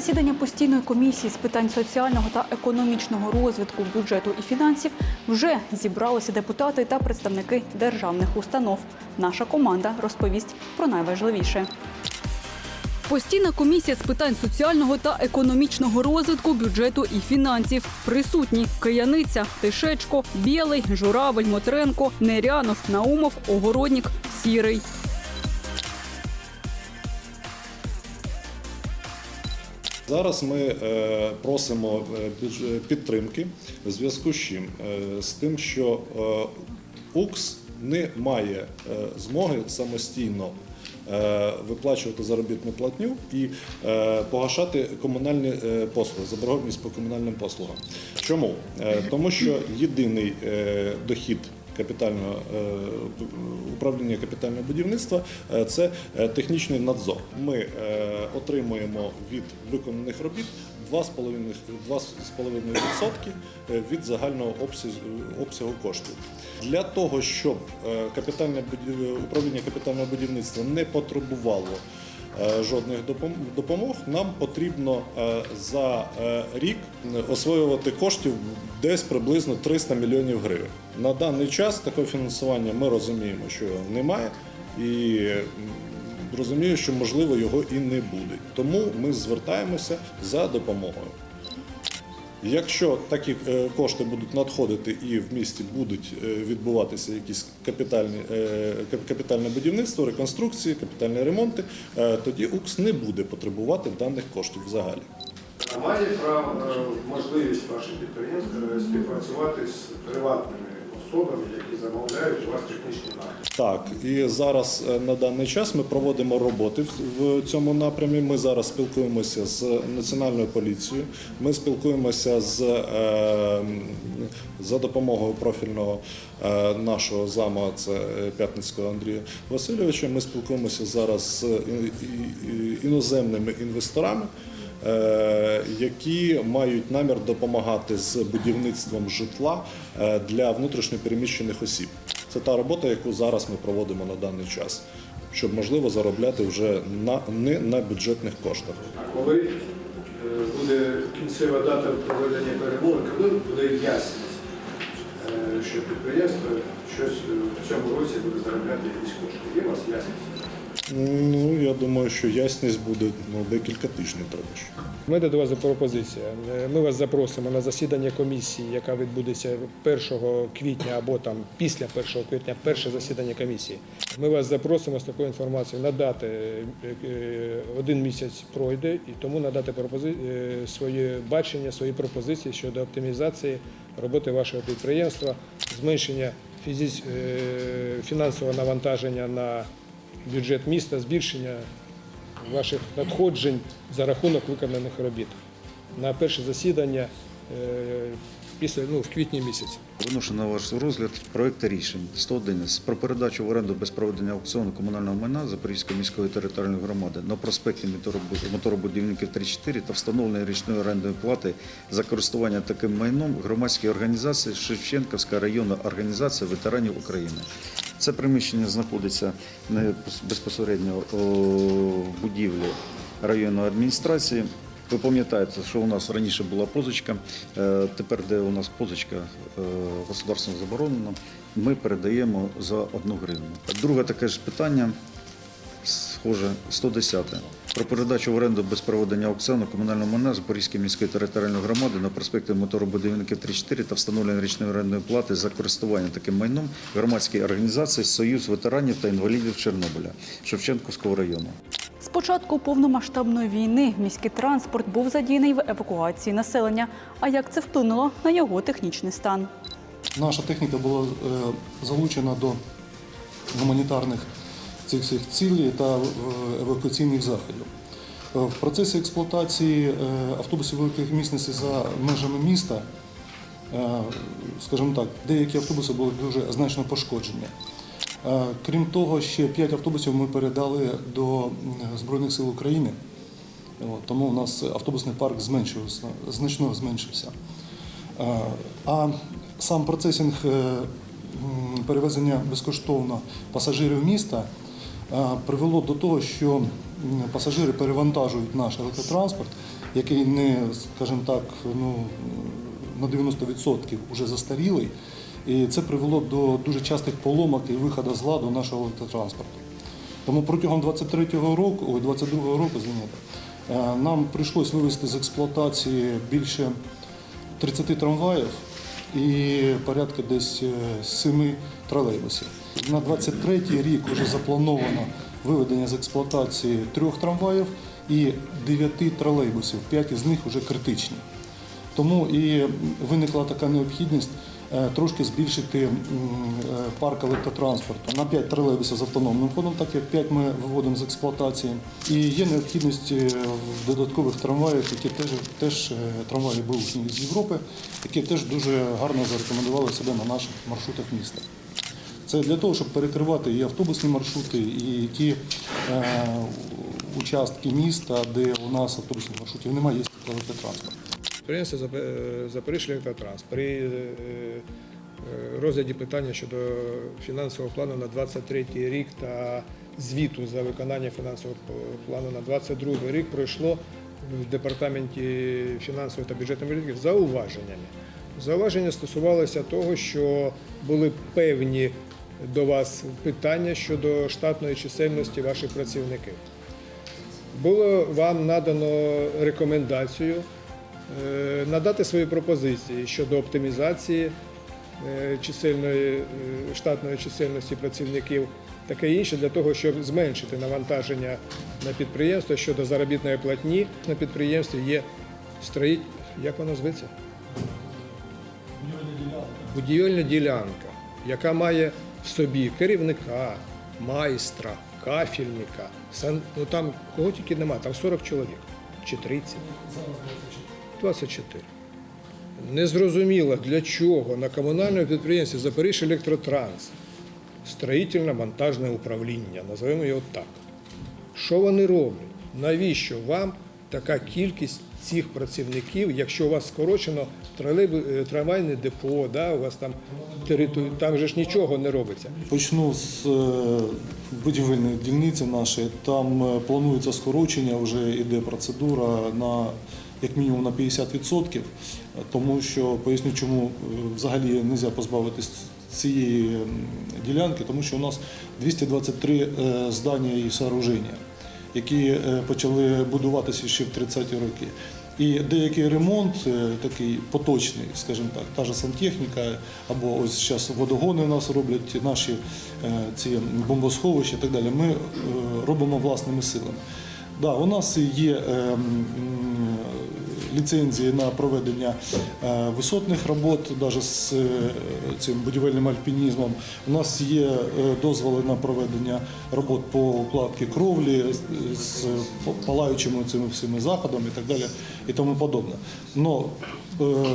засідання постійної комісії з питань соціального та економічного розвитку бюджету і фінансів вже зібралися депутати та представники державних установ. Наша команда розповість про найважливіше. Постійна комісія з питань соціального та економічного розвитку бюджету і фінансів. Присутні Кияниця, Тишечко, Білий, Журавель, Мотренко, Нерянов, Наумов, Огороднік, Сірий. Зараз ми е, просимо е, підтримки в зв'язку з чим? Е, З тим, що е, УКС не має е, змоги самостійно е, виплачувати заробітну платню і е, погашати комунальні е, послуги, заборгованість по комунальним послугам. Чому? Е, Тому що єдиний е, дохід капітального е, управління капітального будівництва е, це е, технічний надзор. Ми отримуємо від виконаних робіт 2,5% 2,5% е, від загального обсягу, обсягу коштів. Для того, щоб капітальне управління капітального будівництва не потребувало жодних допом- допомог, нам потрібно е, за е, рік освоювати коштів десь приблизно 300 мільйонів гривень. На даний час такого фінансування ми розуміємо, що немає, і розумію, що можливо його і не буде. Тому ми звертаємося за допомогою. Якщо такі е, кошти будуть надходити і в місті будуть е, відбуватися якісь капітальні, е, капітальне будівництво, реконструкції, капітальні ремонти, тоді УКС не буде потребувати даних коштів взагалі. Має право можливість ваше підприємство е, співпрацювати з приватними особами, які замовляють у вас технічні нагляд? Так, і зараз е, на даний час ми проводимо роботи в- цьому напрямі. Ми зараз спілкуємося з національною поліцією. Ми спілкуємося з е, за допомогою профільного е, нашого зама, це П'ятницького Андрія Васильовича. Ми спілкуємося зараз з іноземними інвесторами. Е, Які мають намір допомагати з будівництвом житла е, для внутрішньопереміщених осіб. Це та робота, яку зараз ми проводимо на даний час, щоб можливо заробляти вже на не на бюджетних коштах. А коли е, буде кінцева дата проведення перемовин, коли буде ясність, що підприємство щось в цьому році буде заробляти якісь кошти? Є у вас ясність? Ну я думаю, що ясність буде ну, декілька тижнів треба. ще. У мене до вас пропозиція. Ми вас запросимо на засідання комісії, яка відбудеться 1 квітня або там після 1 квітня, перше засідання комісії. Ми вас запросимо з такою інформацією надати е, е, один місяць пройде, і тому надати пропози... е, своє бачення, свої пропозиції щодо оптимізації роботи вашого підприємства, зменшення фізич... фінансового навантаження на бюджет міста, збільшення ваших надходжень за рахунок виконаних робіт на перше засідання е, після ну, в квітні місяці. Виношу на ваш розгляд проекти рішень 111 про передачу в оренду без проведення аукціону комунального майна Запорізької міської територіальної громади на проспекті Моторобу- моторобудівників 34 та встановлення річної орендної плати за користування таким майном громадській організації Шевченківська районна організація ветеранів України. Це приміщення знаходиться безпосередньо в будівлі районної адміністрації. Ви пам'ятаєте, що у нас раніше була позичка, е, тепер, де у нас позичка е, государством заборонена, ми передаємо за одну гривню. Друге таке ж питання, схоже, 110. Про передачу в оренду без проведення аукціону комунального майна Запорізької міської територіальної громади на проспекті моторобудівників 34 та встановлення річної орендної плати за користування таким майном громадської організації Союз ветеранів та інвалідів Чорнобиля Шевченківського району. З початку повномасштабної війни міський транспорт був задіяний в евакуації населення. А як це вплинуло на його технічний стан? Наша техніка була е, залучена до гуманітарних цих всіх цілей та е, евакуаційних заходів. Е, В процесі експлуатації е, автобусів великих місності за межами міста, скажімо так, деякі автобуси були дуже значно пошкоджені. Крім того, ще 5 автобусів ми передали до Збройних сил України. Тому у нас автобусний парк зменшився, значно зменшився. А сам процесінг перевезення безкоштовно пасажирів міста привело до того, що пасажири перевантажують наш електротранспорт який не, скажімо так, ну, на 90% вже застарілий. І це привело до дуже частих поломок і виходу з ладу нашого електротранспорту. Тому протягом 23-го року, ой, 22-го року, звините, е, нам прийшлось вивести з експлуатації більше 30 трамваїв і порядка десь е, 7 тролейбусів. На 23-й рік вже заплановано виведення з експлуатації трьох трамваїв і 9 тролейбусів. П'ять із них вже критичні. Тому і виникла така необхідність е, трошки збільшити е, парк електротранспорту на 5 тролейбусів з автономним ходом, так як 5 ми виводимо з експлуатації. І є необхідність е, в додаткових трамваях, які теж, теж трамваї бушні з Європи, які теж дуже гарно зарекомендували себе на наших маршрутах міста. Це для того, щоб перекривати і автобусні маршрути, і ті е, участки міста, де у нас автобусних маршрутів немає, є електротранспорт. Підприємство е, Запоріжжя Електротранс при е, е, розгляді питання щодо фінансового плану на 23 рік та звіту за виконання фінансового плану на 22 рік пройшло в департаменті фінансової та бюджетної політики зауваженнями. Зауваження стосувалося того, що були певні до вас питання щодо штатної чисельності ваших працівників. Було вам надано рекомендацію е, надати свої пропозиції щодо оптимізації е, чисельної, е, штатної чисельності працівників, таке інше для того, щоб зменшити навантаження на підприємство щодо заробітної платні. На підприємстві є строїть, як воно зветься? Будівельна ділянка, яка має в собі керівника, майстра, кафельника. сан- Ну там кого тільки нема, там 40 чоловік чи 30. 24. Незрозуміло для чого на комунальному підприємстві Запоріжжя Електротранс строїтельно-монтажне управління, називаємо його так. Що вони роблять? Навіщо вам така кількість цих працівників, якщо у вас скорочено е, трамвайне депо, да, у вас там територія, там же ж нічого не робиться. Почну з е, будівельної дільниці нашої. Там е, планується скорочення, вже йде процедура на як мінімум на 50%, тому що поясню, чому взагалі не можна позбавитись цієї ділянки, тому що у нас 223 е, здання і сооруження, які е, почали будуватися ще в 30-ті роки. І деякий ремонт е, такий поточний, скажімо так, та ж сантехніка, або ось зараз водогони у нас роблять наші е, ці бомбосховища і так далі. Ми робимо власними силами. Да, у нас є ліцензії на проведення е, висотних робот, навіть з е, цим будівельним альпінізмом. У нас є е, дозволи на проведення робот по укладці кровлі з- палаючими цими всіми заходами і так далі і тому подобне. Но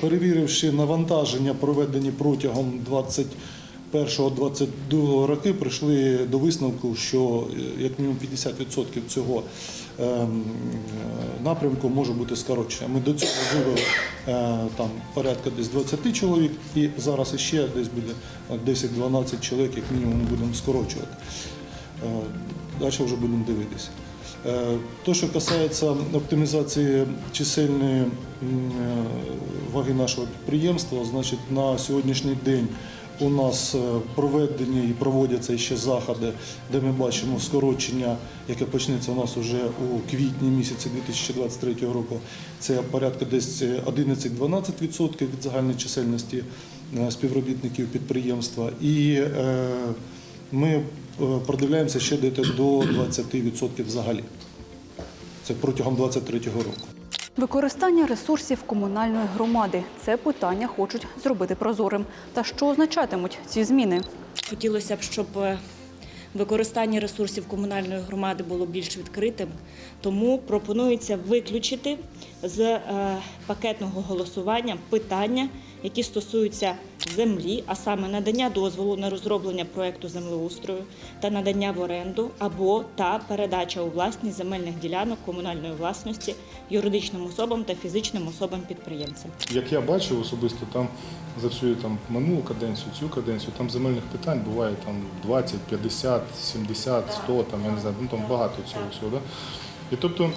перевіривши навантаження, проведені протягом 20 21-22 роки прийшли до висновку, що е, як мінімум 50% цього ем, е, напрямку може бути скорочення. Ми до цього вивели е, там порядка десь 20 чоловік, і зараз іще десь буде 10-12 чоловік, як мінімум, будемо скорочувати. Далі вже будемо дивитися. Е, То, що касається оптимізації чисельної ваги нашого підприємства, значить на сьогоднішній день у нас е, проведені і проводяться ще заходи, де ми бачимо скорочення, яке почнеться у нас вже у квітні місяці 2023 року. Це порядка десь 11-12% від загальної чисельності е, співробітників підприємства. І е, ми продивляємося ще десь до 20% взагалі. Це протягом 2023 року. Використання ресурсів комунальної громади це питання хочуть зробити прозорим. Та що означатимуть ці зміни? Хотілося б, щоб е, використання ресурсів комунальної громади було більш відкритим, тому пропонується виключити з е, пакетного голосування питання, які стосуються землі, а саме надання дозволу на розроблення проекту землеустрою та надання в оренду або та передача у власність земельних ділянок комунальної власності юридичним особам та фізичним особам-підприємцям. Як я бачив особисто, там за всю там минулу каденцію, цю каденцію, там земельних питань буває там 20, 50, 70, 100, там я не знаю, ну там багато цього всього. Да? І тобто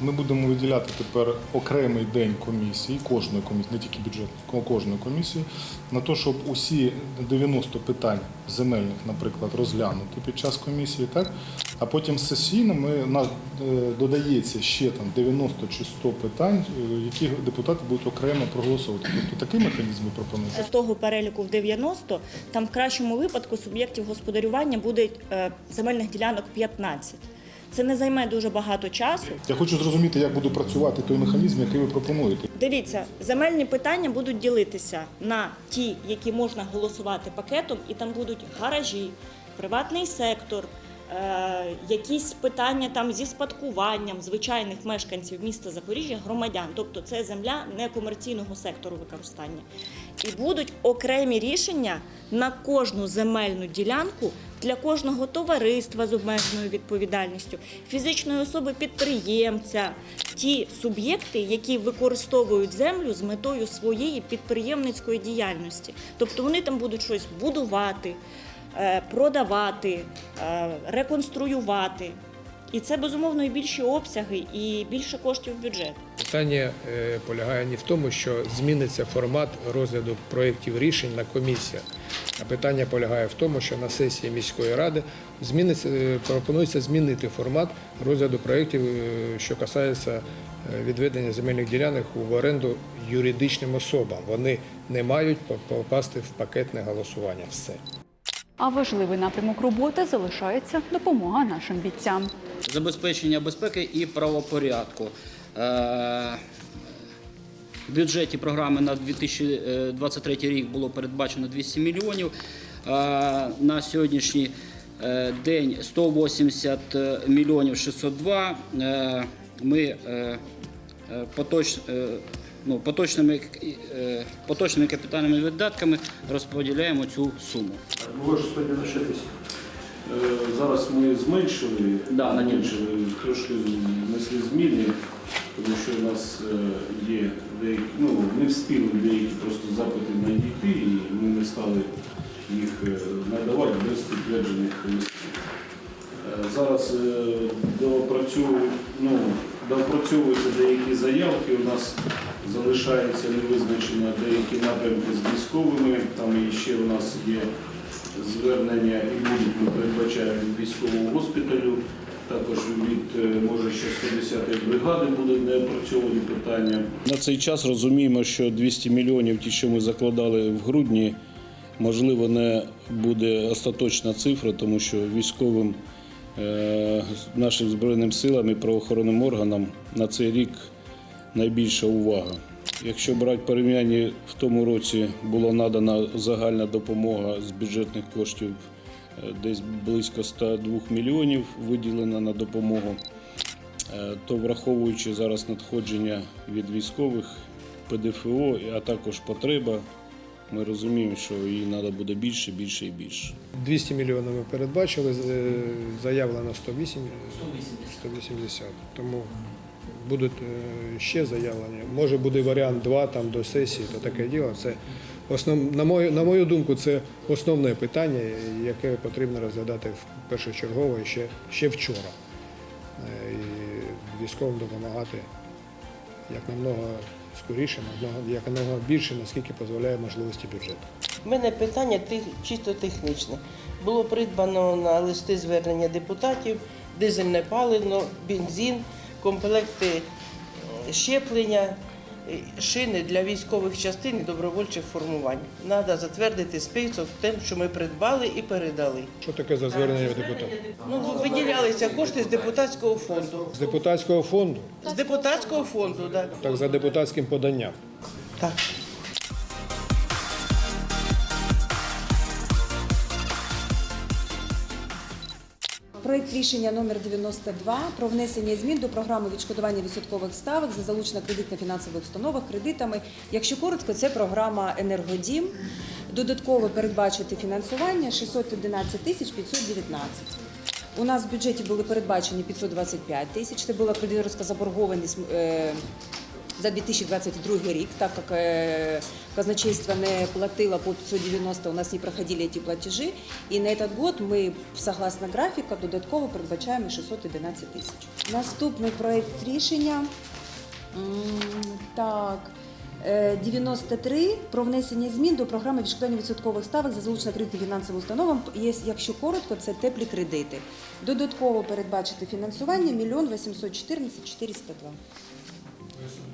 Ми будемо виділяти тепер окремий день комісії, кожної комісії, не тільки бюджетної, кожної комісії, на те, щоб усі 90 питань земельних, наприклад, розглянути під час комісії, так? А потім сесійно ми, на, е, додається ще там 90 чи 100 питань, е, які депутати будуть окремо проголосувати. Тобто такий механізм ми пропонуємо. З того переліку в 90, там в кращому випадку суб'єктів господарювання буде е, земельних ділянок 15. Це не займе дуже багато часу. Я хочу зрозуміти, як буде працювати той механізм, який ви пропонуєте. Дивіться, земельні питання будуть ділитися на ті, які можна голосувати пакетом, і там будуть гаражі, приватний сектор, е, якісь питання там зі спадкуванням звичайних мешканців міста Запоріжжя, громадян. Тобто це земля некомерційного сектору використання. І будуть окремі рішення на кожну земельну ділянку для кожного товариства з обмеженою відповідальністю, фізичної особи підприємця, ті суб'єкти, які використовують землю з метою своєї підприємницької діяльності. Тобто вони там будуть щось будувати, е, продавати, е, реконструювати. І це безумовно і більші обсяги, і більше коштів в бюджет. Питання е, полягає не в тому, що зміниться формат розгляду проєктів рішень на комісіях. А питання полягає в тому, що на сесії міської ради зміниться, е, пропонується змінити формат розгляду проєктів, е, що касається е, відведення земельних ділянок в оренду юридичним особам. Вони не мають попасти в пакетне голосування. Все. А важливий напрямок роботи залишається допомога нашим бійцям. забезпечення безпеки і правопорядку. Е, бюджеті програми на 2023 рік було передбачено 200 мільйонів. Е, На сьогоднішній е, день 180 мільйонів 602. Е, Ми е, е, поточ, е, ну, поточними, е, поточними капітальними видатками розподіляємо цю суму. 196 тисяч. Е, Зараз ми зменшили, Да, на зменшили трошки внесли зміни, тому що у нас е, є деякі, ну не встигли деякі просто запити надійти, і ми не стали їх е, надавати без підтверджених листів. Е, Зараз е, ну, доопрацьовуються деякі заявки. У нас залишається невизначено деякі напрямки з військовими. Там і ще у нас є звернення і будуть, ми передбачаємо від військового госпіталю. Також від е, може ще 110-ї бригади будуть неопрацьовані питання. На цей час розуміємо, що 200 мільйонів, ті, що ми закладали в грудні, можливо, не буде остаточна цифра, тому що військовим е, нашим збройним силам і правоохоронним органам на цей рік найбільша увага. Якщо брати порівняння, в тому році була надана загальна допомога з бюджетних коштів е, десь близько 102 мільйонів виділено на допомогу. Е, то враховуючи зараз надходження від військових, ПДФО, а також потреба, ми розуміємо, що її треба буде більше, більше і більше. 200 мільйонів ми передбачили, е, заявлено 108, 180. Тому будуть е, ще заявлення. Може буде варіант 2 там до сесії, то таке діло. Це основ, на мою, на мою думку, це основне питання, яке потрібно розглядати в першочергово ще, ще вчора. Е, І військовим допомагати як намного скоріше, як намного більше, наскільки дозволяє можливості бюджету. У мене питання чисто технічне. Було придбано на листи звернення депутатів дизельне паливо, бензин, комплекти е, щеплення, е, шини для військових частин і добровольчих формувань. Треба затвердити список тим, що ми придбали і передали. Що таке за звернення депутата? Ну, виділялися кошти з депутатського фонду. З депутатського фонду, З депутатського фонду, так. так за депутатським поданням. Так. Проект рішення номер 92 про внесення змін до програми відшкодування відсоткових ставок за залучення кредитно-фінансових установах кредитами. Якщо коротко, це програма Енергодім. Додатково передбачити фінансування 611 тисяч 519. У нас в бюджеті були передбачені 525 тисяч. Це була кредиторська заборгованість е, за 2022 рік, так як е, казначейство не платило по 590, у нас не проходили ці платежі. І на цей год ми, согласно графіку, додатково передбачаємо 611 тисяч. Наступний проект рішення. Так. Е, 93 про внесення змін до програми відшкодування відсоткових ставок за залучення кредитів фінансовим установам. Є, якщо коротко, це теплі кредити. Додатково передбачити фінансування 1 814 402.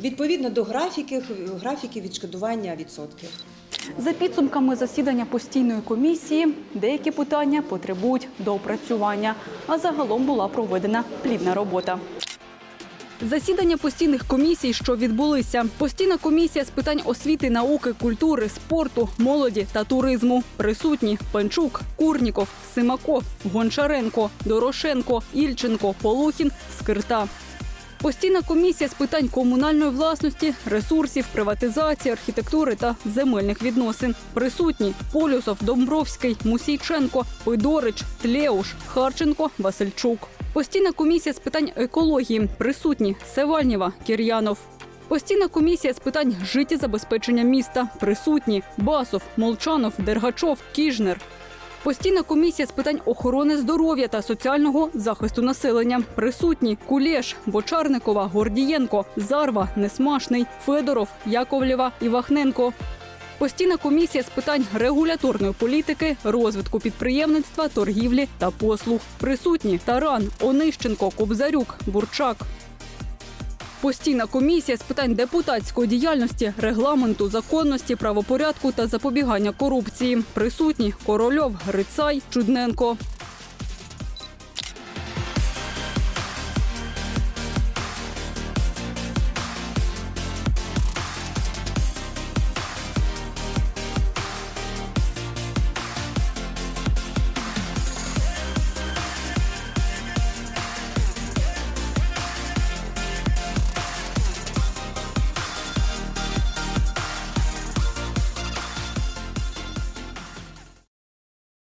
Відповідно до графіків, графіків відшкодування відсотків. За підсумками засідання постійної комісії, деякі питання потребують доопрацювання, а загалом була проведена плідна робота. Засідання постійних комісій, що відбулися. Постійна комісія з питань освіти, науки, культури, спорту, молоді та туризму. Присутні Пенчук, Курніков, Симаков, Гончаренко, Дорошенко, Ільченко, Полухін, Скирта. Постійна комісія з питань комунальної власності, ресурсів, приватизації, архітектури та земельних відносин. Присутні Полюсов, Домбровський, Мусійченко, Пидорич, Тлеуш, Харченко, Васильчук. Постійна комісія з питань екології. Присутні Севальнєва, Кір'янов. Постійна комісія з питань життєзабезпечення міста. Присутні Басов, Молчанов, Дергачов, Кіжнер. Постійна комісія з питань охорони здоров'я та соціального захисту населення. Присутні Кулєш, Бочарникова, Гордієнко, Зарва, Несмашний, Федоров, Яковлєва і Вахненко. Постійна комісія з питань регуляторної політики, розвитку підприємництва, торгівлі та послуг. Присутні Таран, Онищенко, Кобзарюк, Бурчак. Постійна комісія з питань депутатської діяльності, регламенту, законності, правопорядку та запобігання корупції. Присутні Корольов, Грицай, Чудненко.